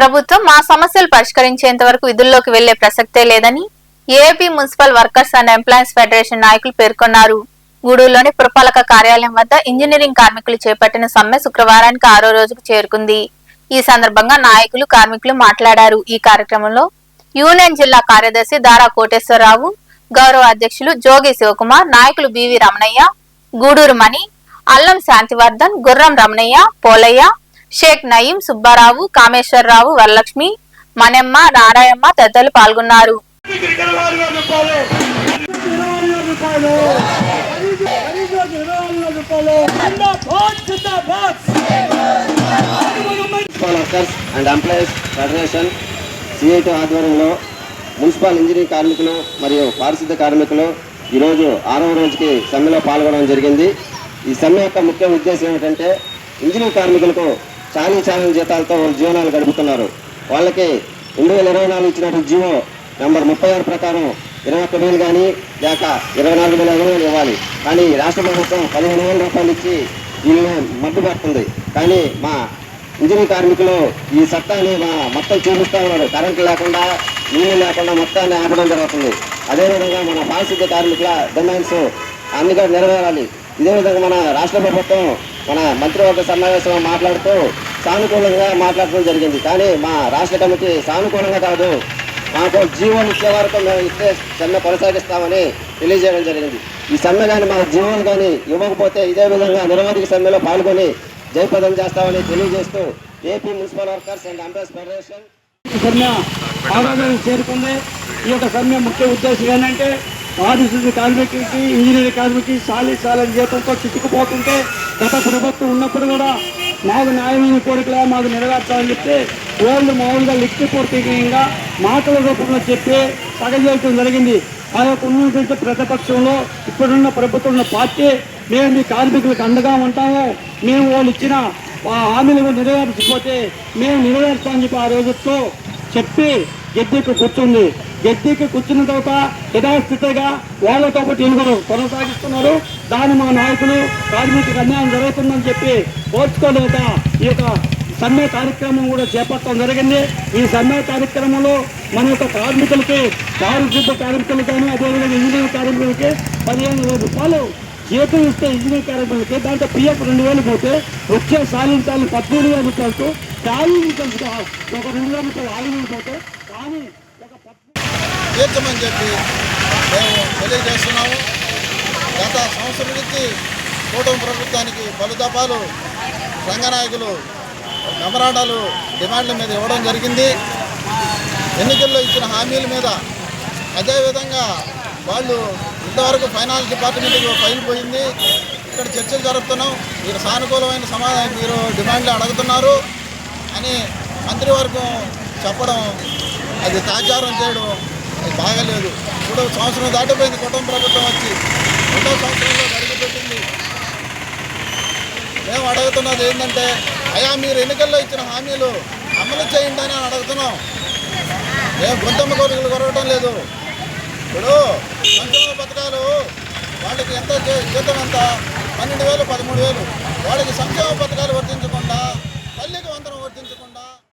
ప్రభుత్వం మా సమస్యలు పరిష్కరించేంత వరకు విధుల్లోకి వెళ్ళే ప్రసక్తే లేదని AP municipal workers and employees federation నాయకులు పేర్కొన్నారు. గూడూరులోని పురపాలక కార్యాలయం వద్ద ఇంజనీరింగ్ కార్మికులు చేపట్టిన సమ్మె శుక్రవారానికి ఆరో రోజుకు చేరుకుంది. ఈ సందర్భంగా నాయకులు కార్మికులు మాట్లాడారు. ఈ కార్యక్రమంలో యూనియన్ జిల్లా కార్యదర్శి దారా కోటేశ్వరరావు గౌరవ అధ్యక్షులు జోగి శివకుమార్ నాయకులు బివి రమణయ్య గూడూరు మణి అల్లం శాంతివర్ధన్ గుర్రం రమణయ్య పోలయ్య షేక్ నయీం సుబ్బారావు కామేశ్వరరావు వరలక్ష్మి మనెమ్మ నారాయమ్మ తదితరులు పాల్గొన్నారు. అండ్ ఎంప్లాయీస్ ఫెడరేషన్ సిఐటి ఆధ్వర్యంలో మున్సిపల్ ఇంజనీరింగ్ కార్మికులు మరియు పారిశుద్ధ కార్మికులు ఈరోజు ఆరవ రోజుకి సమ్మెలో పాల్గొనడం జరిగింది. ఈ సమ్మె యొక్క ముఖ్య ఉద్దేశం ఏమిటంటే ఇంజనీరింగ్ కార్మికులకు చాలీ చాలని జీతాలతో వాళ్ళ జీవనాలు గడుపుతున్నారు. వాళ్ళకి రెండు వేల ఇరవై నాలుగు ఇచ్చినట్టు జీవో నెంబర్ ముప్పై ఆరు ప్రకారం ఇరవై ఒక్క వేలు కానీ లేక ఇరవై నాలుగు వేల ఐదు వేలు ఇవ్వాలి. కానీ రాష్ట్ర ప్రభుత్వం పదిహేను వేల రూపాయలు ఇచ్చి వీళ్ళని మడ్డు పడుతుంది కానీ మా ఇంజనీర్ కార్మికులు ఈ చట్టాన్ని మా- మొత్తం చూపిస్తూ ఉన్నారు. కరెంటు లేకుండా నీళ్ళు లేకుండా మొత్తాన్ని ఆపడం జరుగుతుంది. అదేవిధంగా మన పారిశుద్ధ్య కార్మికుల డిమాండ్స్ అన్ని కూడా నెరవేరాలి. ఇదే విధంగా మన రాష్ట్ర ప్రభుత్వం మన మంత్రివర్గ సమావేశంలో మాట్లాడుతూ సానుకూలంగా మాట్లాడటం జరిగింది. కానీ మా రాష్ట్ర కమిటీ సానుకూలంగా కాదు. మాకు జీవోలు ఇచ్చే వరకు మేము ఇస్తే సమ్మె కొనసాగిస్తామని తెలియజేయడం జరిగింది. ఈ సమ్మె కానీ మా జీవోలు కానీ ఇవ్వకపోతే ఇదే విధంగా నిరవధిక సమ్మెలో పాల్గొని జయప్రదం చేస్తామని తెలియజేస్తూ AP municipal workers and employees federation సమ్మె ఆరోగ్యం చేరుకుంది. ఈ యొక్క సమ్మె ముఖ్య ఉద్దేశం ఏంటంటే పారిశుద్ధ కార్మికులకి ఇంజనీరింగ్ కార్మికులకి సాలి సాలని జీతంతో చిక్కుకుపోతుంటే గత ప్రభుత్వం ఉన్నప్పుడు కూడా మాకు న్యాయమైన కోరికలే మాకు నెరవేర్చాలని చెప్తే వాళ్ళు మామూలుగా లిఖితపూర్వకంగా మాటల రూపంలో చెప్పి సగజేయటం జరిగింది. ఆ యొక్క ఉన్నటువంటి ప్రతిపక్షంలో ఇప్పుడున్న ప్రభుత్వం ఉన్న పార్టీ మేము మీ కార్మికులకు అండగా ఉంటాము. మేము వాళ్ళు ఇచ్చిన ఆ హామీలు నెరవేర్చకపోతే మేము నెరవేర్చామని చెప్పి ఆ రోజుతో చెప్పి గద్దెకి కూర్చుంది. గద్దెకి కూర్చున్న తర్వాత యథాస్థితిగా వాళ్ళతో పాటు ఎలుగురు కొనసాగిస్తున్నారు. దాన్ని మా నాయకులు కార్మికులకు అన్యాయం జరుగుతుందని చెప్పి ఓర్చుకోలేక ఈ యొక్క సమ్మె కార్యక్రమం కూడా చేపట్టడం జరిగింది. ఈ సమ్మె కార్యక్రమంలో మన యొక్క కార్మికులకి పారిశుద్ధ కార్మికులు కానీ అదేవిధంగా ఇంజనీరింగ్ కార్మికులకి పదిహేను వేల రూపాయలు జీతం ఇస్తే ఇంజనీరింగ్ కార్మికులకి దాంట్లో పిఎఫ్ రెండు వేలు పోతే వచ్చే సాధించాలని పద్దెనిమిది వేల రూపాయలతో ఖాళీ ఒక రెండు వేల రూపాయలు ఆరు పోతే కానీ తీర్చమని చెప్పి మేము తెలియజేస్తున్నాము. గత సంవత్సరం నుంచి కూటమి ప్రభుత్వానికి పలు దఫాలు రంగనాయకులు మెమరాండాలు డిమాండ్ల మీద ఇవ్వడం జరిగింది. ఎన్నికల్లో ఇచ్చిన హామీల మీద అదేవిధంగా వాళ్ళు ఇంతవరకు ఫైనాన్స్ డిపార్ట్మెంట్కి ఫైల్ పోయింది. ఇక్కడ చర్చలు జరుపుతున్నాం. మీరు సానుకూలమైన సమాధానం మీరు డిమాండ్లు అడుగుతున్నారు అని మంత్రివర్గం చెప్పడం అది తాచారం చేయడం అది బాగలేదు. ఇప్పుడు సంవత్సరం దాటిపోయింది. కుటుంబ ప్రభుత్వం వచ్చి రెండో సంవత్సరంలో అడుగుపెట్టింది మేము అడుగుతున్నది ఏంటంటే అయా మీరు ఎన్నికల్లో ఇచ్చిన హామీలు అమలు చేయండి అని అడుగుతున్నాం. మేము గుంతమ్మ కోరికలు కొరగటం లేదు. ఇప్పుడు సంక్షేమ పథకాలు వాళ్ళకి ఎంత జీతం ఎంత? పన్నెండు వేలు పదమూడు వేలు. వాళ్ళకి సంక్షేమ పథకాలు వర్తించకుండా